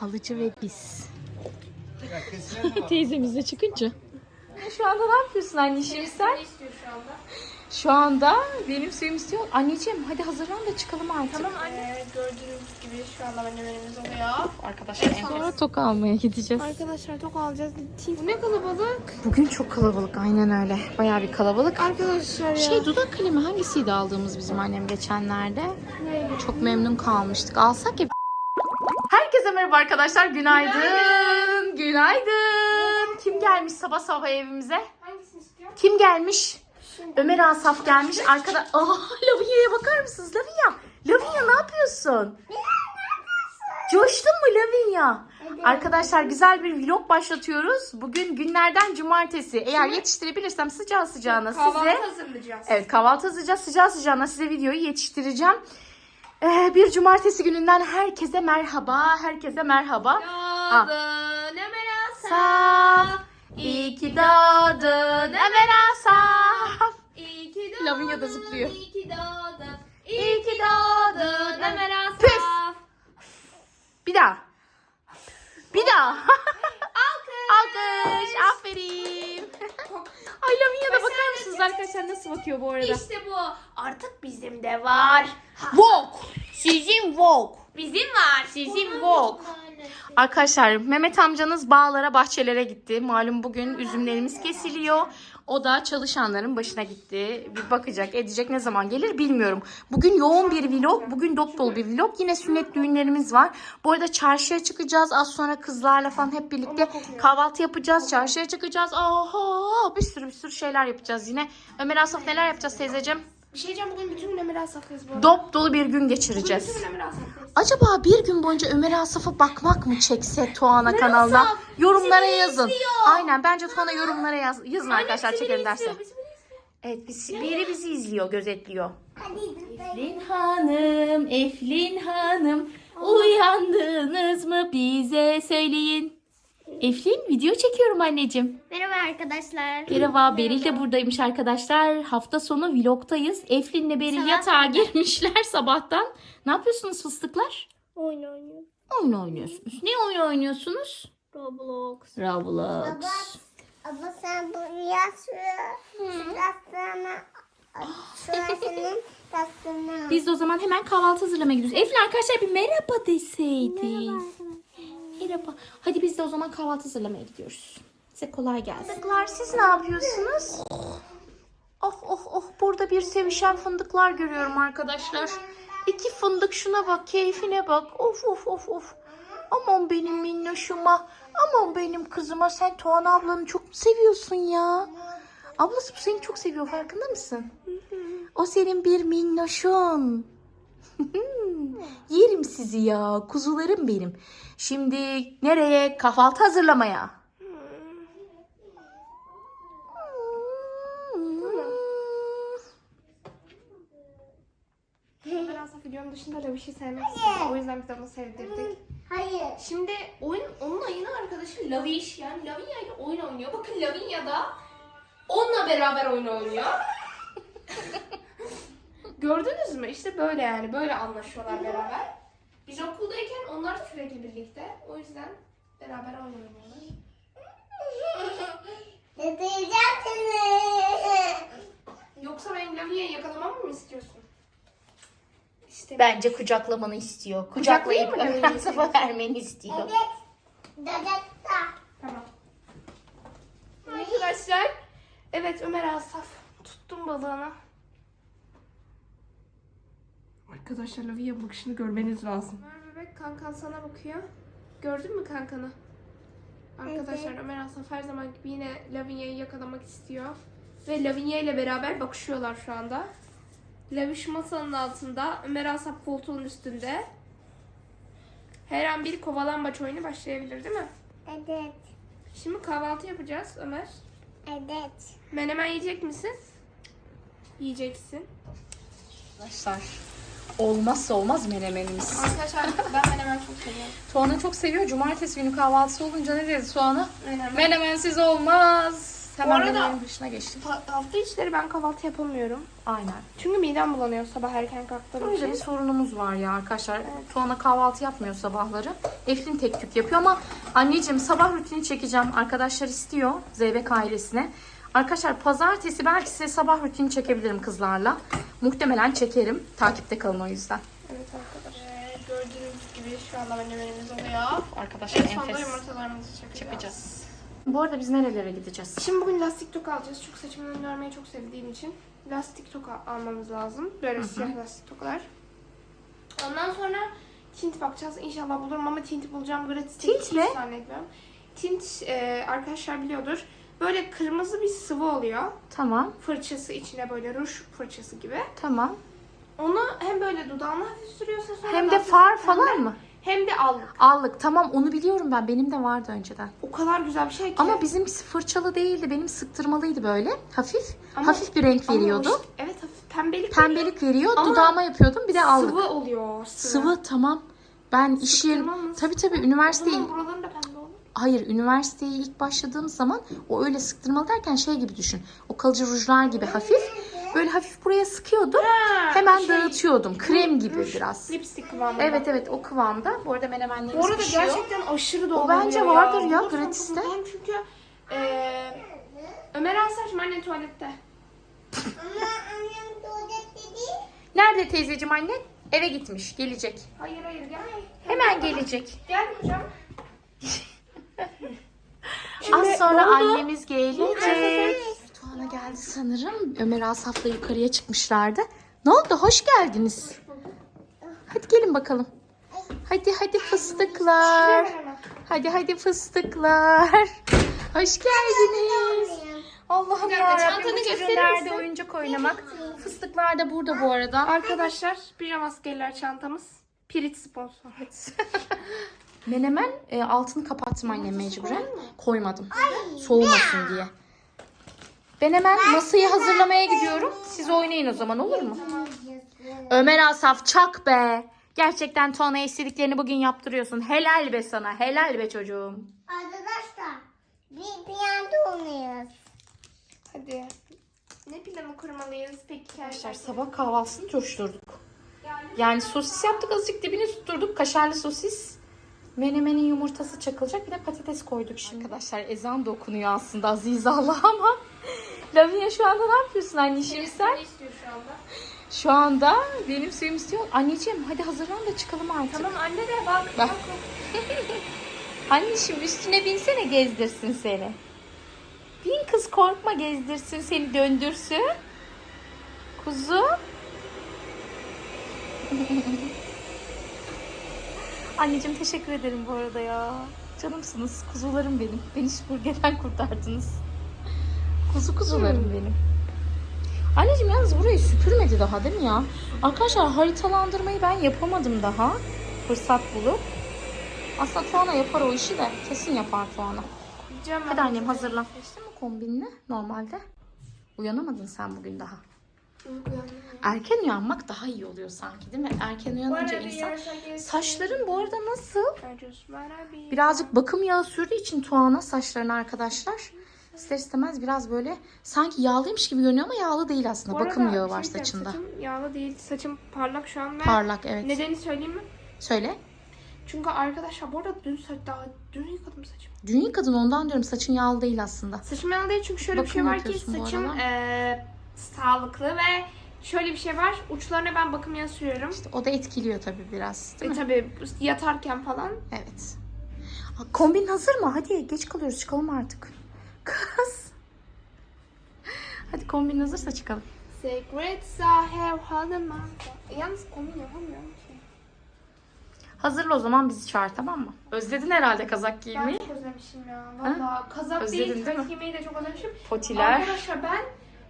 Halıcı ve biz. Teyzemiz de çıkınca. Şu anda ne yapıyorsun anneciğim sen? Şu anda benim suyum istiyor. Anneciğim hadi hazırlan da çıkalım artık. Tamam Ee, gördüğünüz gibi şu anda menemenimiz oluyor. Arkadaşlar en Sonra tok almaya gideceğiz. Arkadaşlar tok alacağız. Bu ne kalabalık. Bugün çok kalabalık aynen öyle. Bayağı bir kalabalık. Arkadaşlar ya. Şey dudak kalemi hangisiydi aldığımız bizim annem geçenlerde? Çok memnun kalmıştık. Alsak ya. Herkese merhaba arkadaşlar. Günaydın. Günaydın. Kim gelmiş sabah sabah evimize? Hangisini istiyor? Kim gelmiş? Ömer Asaf gelmiş. Arkada... Aa, Lavinia'ya bakar mısınız? Lavinia. Lavinia ne yapıyorsun? Coştun mu Lavinia? Arkadaşlar güzel bir vlog başlatıyoruz. Bugün günlerden cumartesi. Eğer yetiştirebilirsem sıcağı sıcağına size... Kahvaltı hazırlayacağız. Evet kahvaltı hazırlayacağız. Sıcağı sıcağına size videoyu yetiştireceğim. Ee, bir cumartesi gününden herkese merhaba. Herkese merhaba. Doğdun Ömer Asaf. Saf. İyi ki doğdun Ömer Asaf. İyi ki doğdun. Lavinia da zıplıyor. İyi ki doğdun. İyi ki doğdun Ömer Asaf. Püf. Bir daha. Bir daha. Alkış. Aferin. Ay Lavinia da bakar mısınız arkadaşlar nasıl bakıyor bu arada? İşte bu. Artık bizim de var. Vogue. Sizin Vogue. Bizim var. Sizin Vogue. Arkadaşlar Mehmet amcanız bağlara bahçelere gitti. Malum bugün üzümlerimiz kesiliyor. O da çalışanların başına gitti. Bir bakacak edecek ne zaman gelir bilmiyorum. Bugün yoğun bir vlog. Bugün dop dolu bir vlog. Yine sünnet düğünlerimiz var. Bu arada çarşıya çıkacağız. Az sonra kızlarla falan hep birlikte kahvaltı yapacağız. Çarşıya çıkacağız. Oho bir sürü bir sürü şeyler yapacağız yine. Ömer Asaf neler yapacağız teyzeciğim? Bir şey diyeceğim bugün bütün gün Ömer Asaf'tayız bu arada. Dop dolu bir gün geçireceğiz. Bütün gün Ömer Asaf'tayız. Acaba bir gün boyunca Ömer Asaf'a bakmak mı çekse Tuana kanalına? Asaf, Yorumlara bizi yazın. izliyor. Aynen bence Tuana yorumlara yaz, yazın arkadaşlar Bizi çekelim biri derse. izliyor, bizi biri izliyor. Evet biz, biri bizi izliyor, gözetliyor. Eflin Hanım, Eflin Hanım uyandınız mı bize söyleyin. Eflin video çekiyorum anneciğim. Merhaba arkadaşlar. Merhaba Beril de buradaymış arkadaşlar. Hafta sonu vlogtayız. Eflin'le Beril yatağa girmişler sabahtan. Ne yapıyorsunuz fıstıklar? Oyun oynuyorum. Oyun oynuyorsunuz. Ne oyun oynuyorsunuz? Roblox. Roblox. Abla sen bunu yazıyor. Şurasını. Şurasının. Biz de o zaman hemen kahvaltı hazırlamaya gidiyoruz. Eflin arkadaşlar bir merhaba deseydin. Merhaba. Hadi biz de o zaman kahvaltı hazırlamaya gidiyoruz. Size kolay gelsin. Fındıklar siz ne yapıyorsunuz? Oh oh oh burada bir sevişen fındıklar görüyorum arkadaşlar. İki fındık şuna bak keyfine bak. Of of of of. Aman benim minnoşuma. Aman benim kızıma. Sen Tuğan ablanı çok mu seviyorsun ya? Ablası bu seni çok seviyor farkında mısın? O senin bir minnoşun. Yerim sizi ya. Kuzularım benim. Şimdi nereye? Kahvaltı hazırlamaya. Ömer Asaf videonun dışında da bir şey sevmek istiyor. O yüzden biz de onu sevdirdik. Hayır. Şimdi oyun onun ayını arkadaşı Lavish yani Lavinia ile oyun oynuyor. Bakın Lavinia da onunla beraber oyun oynuyor. Gördünüz mü? İşte böyle yani. Böyle anlaşıyorlar beraber. Biz okuldayken onlar sürekli birlikte. O yüzden beraber oynuyorlar. Ne diyeceğim seni? Yoksa benim Lavinia'yı yakalamamı mı istiyorsun? İşte Bence kucaklamanı istiyor. Kucaklayıp Kucaklayayım mı? Vermeni istiyor. Evet. Dadakta. Tamam. Arkadaşlar. Evet Ömer Asaf. Tuttum balığını. Arkadaşlar Lavia bakışını görmeniz lazım. Ömer bebek kankan sana bakıyor. Gördün mü kankanı? Arkadaşlar Ömer Asaf her zaman gibi yine Lavinia'yı yakalamak istiyor. Ve Lavinia ile beraber bakışıyorlar şu anda. Lavish masanın altında, Ömer Asaf koltuğun üstünde. Her an bir kovalambaç oyunu başlayabilir değil mi? Evet. Şimdi kahvaltı yapacağız Ömer. Evet. Menemen yiyecek misin? Yiyeceksin. Arkadaşlar olmazsa olmaz menemenimiz. Arkadaşlar ben menemen çok seviyorum. Tuana çok seviyor. Cumartesi günü kahvaltısı olunca ne dedi Tuana? Menemen. Menemensiz olmaz. Hemen Bu arada- geçtik. Ha- Hafta içleri ben kahvaltı yapamıyorum. Aynen. Çünkü midem bulanıyor sabah erken kalktığım Böyle bir için. sorunumuz var ya arkadaşlar. Tuana kahvaltı yapmıyor sabahları. Eflin tek tük yapıyor ama anneciğim sabah rutini çekeceğim. Arkadaşlar istiyor Zeybek ailesine. Arkadaşlar pazartesi belki size sabah rutini çekebilirim kızlarla. Muhtemelen çekerim. Takipte kalın o yüzden. Evet arkadaşlar. Gördüğünüz gibi şu anda menemenimiz oluyor. Arkadaşlar En sonunda enfes yumurtalarımızı çakacağız. Bu arada biz nerelere gideceğiz? Şimdi bugün lastik tok alacağız. Çünkü saçımın önünü örmeyi çok sevdiğim için. Lastik tok al- almamız lazım. Böyle siyah lastik toklar. Ondan sonra tint bakacağız. İnşallah bulurum ama tinti bulacağım. Gratis Tint zannetmiyorum. Tint e, arkadaşlar biliyordur. Böyle kırmızı bir sıvı oluyor. Tamam. Fırçası içine böyle ruj fırçası gibi. Tamam. Onu hem böyle dudağına hafif sürüyorsun sonra Hem de far falan mı? Hem de allık. Allık. Tamam onu biliyorum ben. Benim de vardı önceden. O kadar güzel bir şey ki. Ama bizimkisi fırçalı değildi. Benim sıktırmalıydı böyle. Hafif. Ama- hafif bir renk Ama veriyordu. işte- evet hafif pembelik. Pembelik veriyor. Ama Dudağıma yapıyordum. Bir de allık. Sıvı oluyor. Sıvı. Sıvı tamam. Ben iş yerim. Sıktırma mı? Tabii tabii O üniversiteyi zaman da. Hayır, üniversiteye ilk başladığım zaman o öyle sıktırmalı derken şey gibi düşün. O kalıcı rujlar gibi hafif. Böyle hafif buraya sıkıyordum. Ha, Hemen şey, dağıtıyordum. Krem gibi biraz. Lipstick kıvamında. Evet evet o kıvamda. Bu arada menemenlerimiz Bu arada pişiyor. gerçekten aşırı dolu O bence vardır ya, Bulursan gratis'te. Çünkü eee Ömer Asaf anne tuvalette. Ama annem tuvalet dedi. Nerede teyzeciğim anne? Eve gitmiş. Gelecek. Hayır hayır gel. Hemen gelecek. Gel hocam. Az sonra annemiz gelecek. Tuana geldi sanırım. Ömer Asaf'la yukarıya çıkmışlardı. Ne oldu? Hoş geldiniz. Hadi gelin bakalım. Hadi hadi fıstıklar. Hadi hadi fıstıklar. Hoş geldiniz. Allah'ım yarabbim. çantanı bu çocuğun derdi oyuncak oynamak. Fıstıklar da burada bu arada. Arkadaşlar pijama askerler çantamız. Pirit sponsor. Menemen e, altını kapattım annem mecburen. Koymadım. Soğumasın diye. Ben hemen masayı hazırlamaya gidiyorum. Siz oynayın o zaman olur mu? Ömer Asaf çak be. Gerçekten Tuana istediklerini bugün yaptırıyorsun. Helal be sana. Helal be çocuğum. Arkadaşlar bir piyano oynuyoruz. Hadi. Ne planı kurmalıyız peki? Arkadaşlar sabah kahvaltısını coşturduk. Yani sosis yaptık azıcık dibini tutturduk. Kaşarlı sosis. Menemenin yumurtası çakılacak. Bir de patates koyduk şimdi. Arkadaşlar ezan da okunuyor aslında Aziz Allah ama. Lavinia şu anda ne yapıyorsun anneciğim sen? Ne istiyor şu anda? Şu anda benim suyum istiyor. Anneciğim hadi hazırlan da çıkalım artık. Tamam anne de bak. Bak. Anneciğim üstüne binsene gezdirsin seni. Bin kız korkma gezdirsin seni döndürsün. Kuzu. Anneciğim teşekkür ederim bu arada ya. Canımsınız. Kuzularım benim. Beni süpürgeden kurtardınız. Kuzu kuzularım benim. Anneciğim yalnız burayı süpürmedi daha değil mi ya? Arkadaşlar haritalandırmayı ben yapamadım daha. Fırsat bulup. Aslında Tuana yapar o işi de. Kesin yapar Tuana. Hadi annem hazırlan. Geçti mi kombinle normalde? Uyanamadın sen bugün daha. Erken uyanmak daha iyi oluyor sanki değil mi? Erken uyanınca insan... Saçların bu arada nasıl? Birazcık bakım yağı sürdüğü için Tuana saçlarını arkadaşlar. İster istemez biraz böyle sanki yağlıymış gibi görünüyor ama yağlı değil aslında. bakım yağı var saçında. şey Saçım yağlı değil. Saçım parlak şu an ve Parlak evet. nedeni söyleyeyim mi? Söyle. Çünkü arkadaşlar bu arada dün saç daha dün yıkadım saçımı. Dün yıkadın ondan diyorum saçın yağlı değil aslında. Saçım yağlı değil çünkü şöyle bir Bakım şey var ki saçım aralar. Sağlıklı ve şöyle bir şey var. Uçlarına ben bakım yağı sürüyorum. İşte o da etkiliyor tabii biraz değil E mi? tabii yatarken falan. Evet. Kombin hazır mı? Hadi geç kalıyoruz çıkalım artık. Kız. Hadi kombin hazırsa çıkalım. Secrets I have my... Yalnız kombin yapamıyorum ki. Hazırla o zaman bizi çağır tamam mı? Özledin herhalde kazak Ben giymeyi. çok özlemişim ya. Valla kazak Özledin değil, değil mi? giymeyi de çok özlemişim. Potiler. Arkadaşlar ben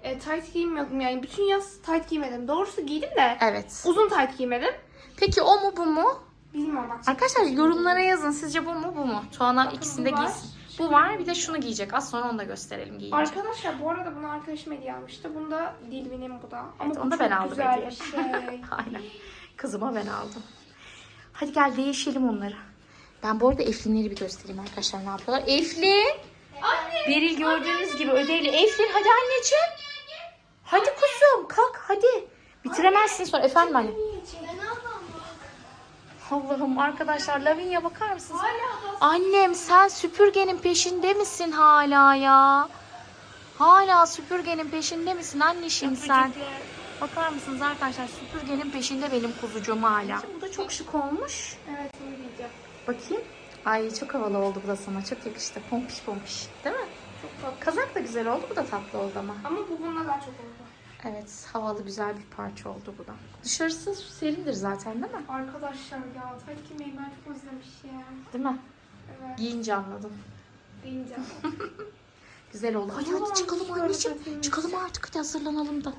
e, tight giymiyordum yani bütün yaz tight giymedim. Doğrusu giydim de Evet. uzun tight giymedim. Peki o mu bu mu? Bilmiyorum bak. Arkadaşlar yorumlara yazın. Sizce bu mu bu mu? Tuana Bakın ikisini de bu var. giysin. Bu var bir de şunu giyecek. Az sonra onu da gösterelim giyince. Arkadaşlar bu arada bunu arkadaşım hediye almıştı. Bunda Dilvin'in bu da. Ama Evet, bu onu da çok ben aldım güzel hediye. bir şey. Aynen. Kızıma ben aldım. Hadi gel değişelim onları. Ben bu arada Eflinleri bir göstereyim arkadaşlar ne yapıyorlar. Eflin! Anne Beril gördüğünüz gibi ödevli. Eflin hadi anneciğim. Hadi kuzum kalk hadi. Bitiremezsin sonra efendim anne. Allah'ım arkadaşlar Lavinia bakar mısınız? Annem sen süpürgenin peşinde misin hala ya? Hala süpürgenin peşinde misin anneciğim sen? Bakar mısınız arkadaşlar süpürgenin peşinde benim kuzucuğum hala. Bu da çok şık olmuş. Evet onu diyeceğim. Bakayım. Ay çok havalı oldu bu da sana. Çok yakıştı. Pompiş pompiş. Değil mi? Tatlı. Kazak da güzel oldu. Bu da tatlı oldu ama. Ama bu bununla daha çok oldu. Evet havalı güzel bir parça oldu bu da. Dışarısı serindir zaten değil mi? Arkadaşlar ya tayt giymeyi ben çok özlemişim. Değil mi? Evet. Giyince anladım. Deyince. Güzel oldu. Hadi hadi çıkalım anneciğim. Çıkalım artık hadi hazırlanalım da.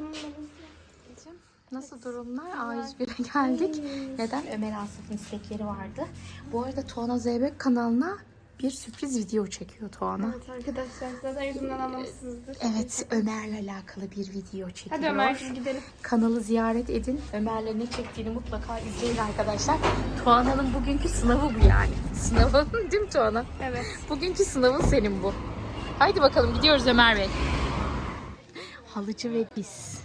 Nasıl durumlar? A101'e geldik. Neden? Ömer Asaf'ın istekleri vardı. Bu arada Tuana Zeybek kanalına bir sürpriz video çekiyor Tuana. Evet arkadaşlar zaten yüzümden anlamışsınızdır. Evet Ömer'le alakalı bir video çekiyor. Hadi Ömerciğim gidelim. Kanalı ziyaret edin. Ömer'le ne çektiğini mutlaka izleyin arkadaşlar. Tuana'nın bugünkü sınavı bu yani. Sınavı değil mi Tuana? Evet. Bugünkü sınavın senin bu. Haydi bakalım gidiyoruz Ömer Bey. Halıcı ve biz.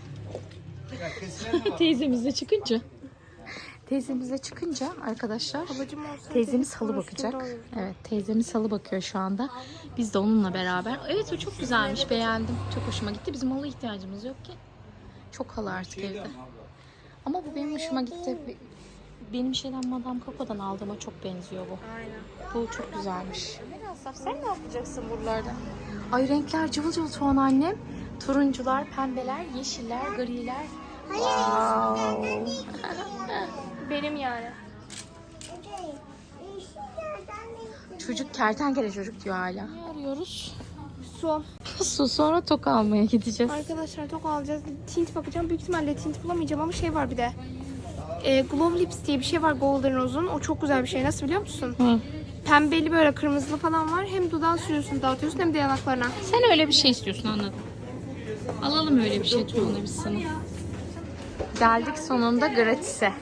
Teyzemizle çıkınca. Teyzemizle çıkınca arkadaşlar teyzemiz halı bakacak. Evet teyzemiz halı bakıyor şu anda. Biz de onunla beraber. Evet o çok güzelmiş beğendim. Çok hoşuma gitti. Bizim halı ihtiyacımız yok ki. Çok halı artık evde. Ama bu benim hoşuma gitti. Be- Benim şeyden Madame Coco'dan aldığıma çok benziyor bu. Aynen. Bu çok güzelmiş. Sen ne yapacaksın buralarda? Ay renkler cıvıl cıvıl Tuğan annem. Turuncular, pembeler, yeşiller, griler. Wow. Benim yani. Çocuk kertenkele çocuk diyor hala. Ne arıyoruz? Su. Su sonra tok almaya gideceğiz. Arkadaşlar çok alacağız. Tint bakacağım. Büyük ihtimalle tint bulamayacağım ama şey var bir de. E, Glow Lips diye bir şey var Golden Rose'un. O çok güzel bir şey. Nasıl biliyor musun? Hı. Pembeli böyle kırmızılı falan var. Hem dudağına sürüyorsun dağıtıyorsun hem de yanaklarına. Sen öyle bir şey istiyorsun anladım. Alalım öyle bir şey Tuğan'a biz sana. Geldik sonunda gratis'e.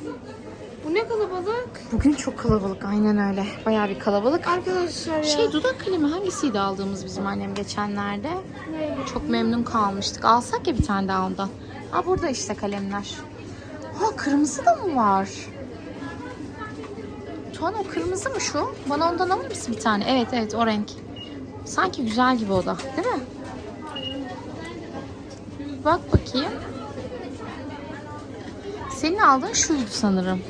Ne kalabalık. Bugün çok kalabalık aynen öyle. Bayağı bir kalabalık. Arkadaşlar ya. Şey dudak kalemi hangisiydi aldığımız bizim annem geçenlerde? Çok memnun kalmıştık. Alsak ya bir tane daha ondan. Ha burada işte kalemler. Ha kırmızı da mı var? Tuğan o kırmızı mı şu? Bana ondan alır mısın bir tane? Evet evet o renk. Sanki güzel gibi o da değil mi? Bir bak bakayım. Senin aldığın şuydu sanırım.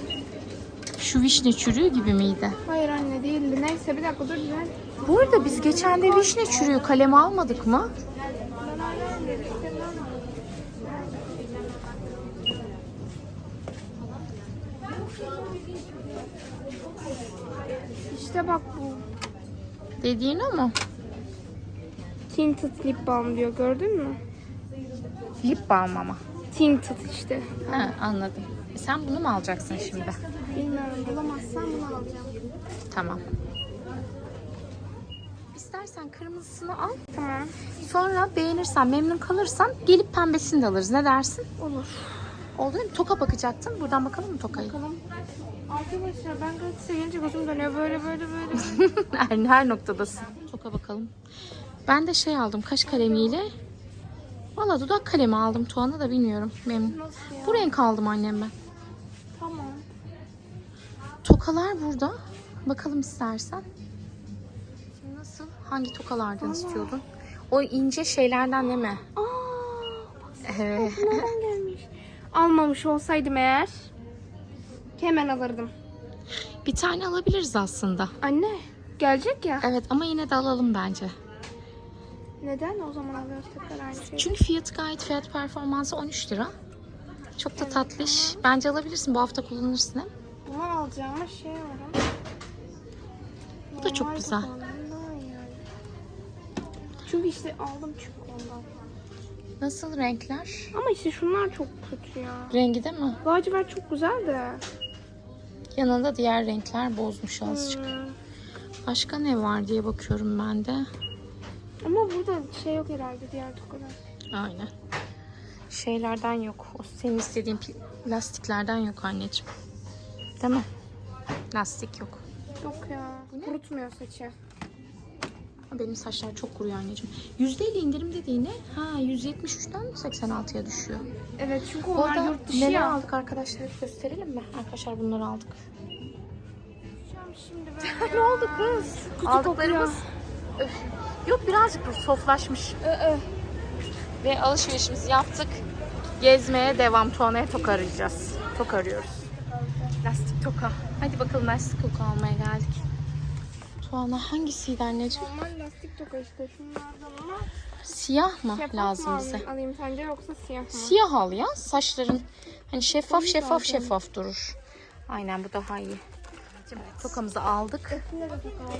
Şu vişne çürüğü gibi miydi? Hayır anne değildi. Neyse bir dakika dur güzel. Bu arada biz geçen de vişne çürüğü kalemi almadık mı? İşte bak bu. Dediğin o mu? Tinted lip balm diyor gördün mü? Lip balm ama. Tinted işte. Ha, anladım. Sen bunu mu alacaksın şimdi? Bilmiyorum bulamazsam bunu alacağım. Tamam. İstersen kırmızısını al. Tamam. Sonra beğenirsen, memnun kalırsan gelip pembesini de alırız. Ne dersin? Olur. Oldu değil mi? Toka bakacaktın. Buradan bakalım mı tokayı? Bakalım. Arkadaşlar ben gratis'e gelince gözüm dönüyor böyle böyle böyle. her, her noktadasın. Toka bakalım. Ben de şey aldım kaş kalemiyle. Valla dudak kalemi aldım. Tuğan'a da bilmiyorum. Memnun. Nasıl ya? Bu renk aldım annem ben. Tamam. Tokalar burada. Bakalım istersen. Nasıl? Hangi tokalardan istiyordun? O ince şeylerden değil mi? Aa, Evet. nereden gelmiş? Almamış olsaydım eğer hemen alırdım. Bir tane alabiliriz aslında. Anne gelecek ya. Evet ama yine de alalım bence. Neden o zaman alıyoruz tekrar aynı şeyi? Çünkü fiyatı gayet fiyat performansı 13 lira. Çok da tatlış. Bence alabilirsin. Bu hafta kullanırsın hem. Bunu alacağıma şey alırım. Bu da çok güzel. yani. Çünkü işte aldım çünkü ondan. Nasıl renkler? Ama işte şunlar çok kötü ya. Rengi de mi? Lacivert çok güzel de. Yanında diğer renkler bozmuş azıcık. Hmm. Başka ne var diye bakıyorum ben de. Ama burada şey yok herhalde diğer tokalar. Aynen. Şeylerden yok. O senin istediğin pl- lastiklerden yok anneciğim. Değil mi? Lastik yok. Yok ya. Kurutmuyor saçı. Benim saçlar çok kuruyor anneciğim. %50 indirim dediğine ha 173'ten 86'ya düşüyor. Evet çünkü onlar Orada yurt dışı neler ya. aldık arkadaşlar gösterelim mi? Arkadaşlar bunları aldık. Şimdi ne oldu kız? Aldıklarımız Öf. Yok birazcık bu soflaşmış. Ve alışverişimizi yaptık. Gezmeye devam. Tuana'ya tok arayacağız. Tok arıyoruz. Lastik toka. Hadi bakalım lastik toka almaya geldik. Tuana hangisiydi anneciğim? normal lastik toka işte şunlardan ama Siyah mı şeffaf lazım mı bize? alayım, alayım sence yoksa siyah mı? Siyah al ya. Saçların hani şeffaf şeffaf zaten. şeffaf durur. Aynen bu daha iyi. Tokamızı aldık.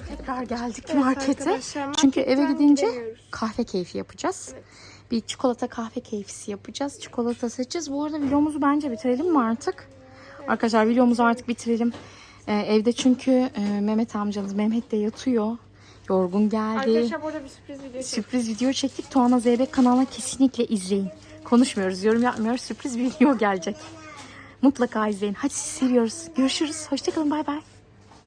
Tekrar geldik Evet markete. Çünkü eve gidince gidemiyoruz. kahve keyfi yapacağız. Bir çikolata kahve keyfisi yapacağız. Çikolata seçeceğiz. Bu arada videomuzu bence bitirelim mi artık? Arkadaşlar videomuzu artık bitirelim. Ee, evde çünkü e, Mehmet amcanız Mehmet de yatıyor. Yorgun geldi. Arkadaşlar burada bir sürpriz video çektim. Sürpriz video çektik. Tuana Zeybek kanalına kesinlikle izleyin. Konuşmuyoruz, yorum yapmıyoruz. Sürpriz video gelecek. Mutlaka izleyin. Hadi sizi seviyoruz. Görüşürüz. Hoşçakalın. Bay bay.